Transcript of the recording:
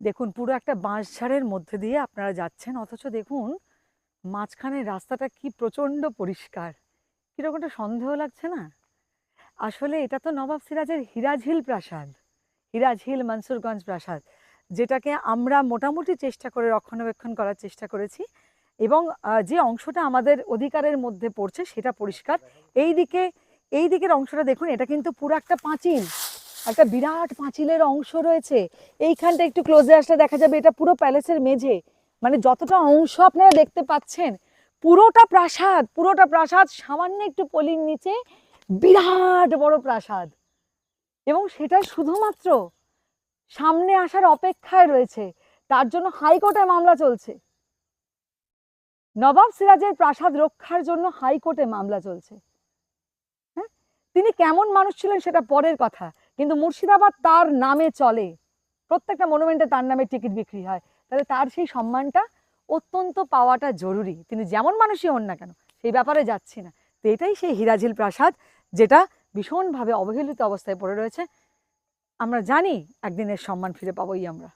দেখুন, পুরো একটা বাঁশঝাড়ের মধ্যে দিয়ে আপনারা যাচ্ছেন। অথচ দেখুন, মাঝখানের রাস্তাটা কি প্রচণ্ড পরিষ্কার। কীরকম একটা সন্দেহ লাগছে না? আসলে এটা তো নবাব সিরাজের হিরাঝিল প্রাসাদ। হিরাঝিল মনসুরগঞ্জ প্রাসাদ, যেটাকে আমরা মোটামুটি চেষ্টা করে রক্ষণাবেক্ষণ করার চেষ্টা করেছি এবং যে অংশটা আমাদের অধিকারের মধ্যে পড়ছে সেটা পরিষ্কার। এই দিকে এই দিকের অংশটা দেখুন, এটা কিন্তু পুরো একটা পাঁচিল একটা বিরাট পাঁচিলের অংশ রয়েছে। এইখানটা একটু ক্লোজে আসলে দেখা যাবে, এটা পুরো প্যালেসের মেঝে। মানে যতটা অংশ আপনারা দেখতে পাচ্ছেন, পুরোটা প্রাসাদ পুরোটা প্রাসাদ, সামান্য একটু পলির নিচে বিরাট বড় প্রাসাদ। এবং সেটা শুধুমাত্র সামনে আসার অপেক্ষায় রয়েছে। তার জন্য হাইকোর্টে মামলা চলছে। নবাব সিরাজের প্রাসাদ রক্ষার জন্য হাইকোর্টে মামলা চলছে। হ্যাঁ? তিনি কেমন মানুষ ছিলেন সেটা পরের কথা। কিন্তু মুর্শিদাবাদ তার নামে চলে। প্রত্যেকটা মনুমেন্টে তার নামে টিকিট বিক্রি হয়। তাহলে তার সেই সম্মানটা অত্যন্ত পাওয়াটা জরুরি। তিনি যেমন মানুষই হন না কেন, সেই ব্যাপারে যাচ্ছি না। তো এটাই সেই হিরাঝিল প্রাসাদ, যেটা ভীষণভাবে অবহেলিত অবস্থায় পড়ে রয়েছে। আমরা জানি একদিনের সম্মান ফিরে পাবোই আমরা।